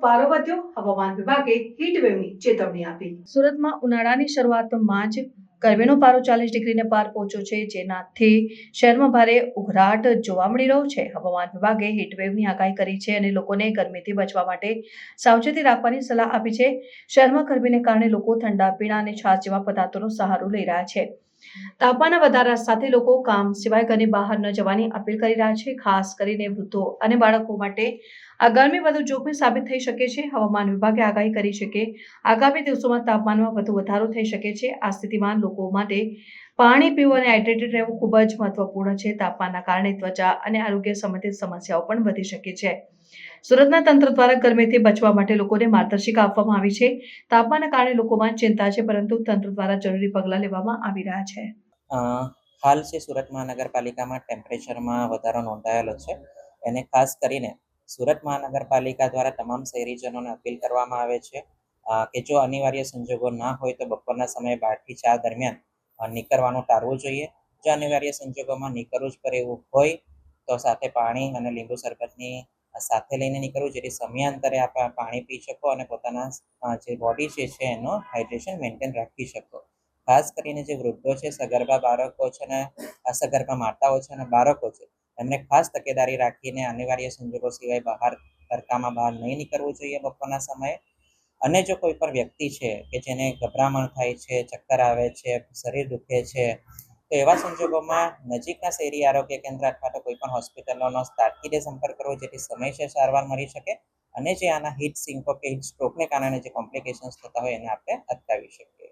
પારો વધ્યો હવામાન વિભાગે વેવની ચેતવણી આપી. સુરતમાં ઉનાળાની શરૂઆતમાં જ ગરમીનો પારો ચાલીસ ડિગ્રીને પાર પહોંચ્યો છે, જેનાથી શહેરમાં ભારે ઉઘરાટ જોવા મળી રહ્યો છે. હવામાન વિભાગે હીટવેવની આગાહી કરી છે અને લોકોને ગરમીથી બચવા માટે સાવચેતી રાખવાની સલાહ આપી છે. શહેરમાં ગરમીને કારણે લોકો ઠંડા, પીણા અને છાશ જેવા પદાર્થોનો સહારો લઈ રહ્યા છે. તાપમાનના વધારા સાથે લોકો કામ સિવાય ઘરની બહાર ન જવાની અપીલ કરી રહ્યા છે. ખાસ કરીને વૃદ્ધો અને બાળકો માટે આ ગરમી વધુ જોખમી સાબિત થઈ શકે છે. હવામાન વિભાગે આગાહી કરી છે કે આગામી દિવસોમાં તાપમાનમાં વધુ વધારો થઈ શકે છે. આ સ્થિતિમાં લોકો માટે પાણી પીવું અને હાઇડ્રેટેડ રહેવું ખૂબ જ મહત્વપૂર્ણ છે. તાપમાનના કારણે ત્વચા અને આરોગ્ય સંબંધિત સમસ્યાઓ પણ વધી શકે છે. સુરતના તંત્ર દ્વારા ગરમીથી બચવા માટે લોકોને માર્ગદર્શિકા આપવામાં આવી છે. તાપમાનના કારણે લોકોમાં ચિંતા છે, પરંતુ તંત્ર દ્વારા જરૂરી પગલાં લેવામાં આવી રહ્યા છે. હાલ છે સુરત મહાનગરપાલિકામાં ટેમ્પરેચરમાં વધારો નોંધાયેલો છે. એને ખાસ કરીને સુરત મહાનગરપાલિકા દ્વારા તમામ શહેરીજનોને અપીલ કરવામાં આવે છે કે જો અનિવાર્ય સંજોગો ના હોય તો બપોરના સમયે બારથી ચાર દરમિયાન નીકળવાનું ટાળવું જોઈએ. જો અનિવાર્ય સંજોગોમાં નીકળવું જ પડે એવું હોય, તો સાથે પાણી અને લીંબુ શરબતની સાથે લઈને નીકળવું જેથી સમયાંતરે આપ પાણી પી શકો અને પોતાના જે બોડી જે છે એનો હાઇડ્રેશન મેન્ટેન રાખી શકો. ખાસ કરીને જે વૃદ્ધો છે, સગર્ભા બાળકો છે અને અસગર્ભા માતાઓ છે અને બાળકો છે, એમને ખાસ તકેદારી રાખીને અનિવાર્ય સંજોગો સિવાય બહાર, તડકામાં બહાર નહીં નીકળવું જોઈએ બપોરના સમયે. અને જો કોઈ પણ વ્યક્તિ છે કે જેને ગભરામણ થાય છે, ચક્કર આવે છે, શરીર દુખે છે, તો એવા સંજોગોમાં નજીકના શહેરી આરોગ્ય કેન્દ્ર અથવા તો કોઈ પણ હોસ્પિટલોનો તાકીદે સંપર્ક કરવો જેથી સમયસર સારવાર મળી શકે અને જે આના હિટ સિંકો કે હિટ સ્ટ્રોકને કારણે જે કોમ્પ્લિકેશન્સ થતા હોય એને આપણે અટકાવી શકીએ.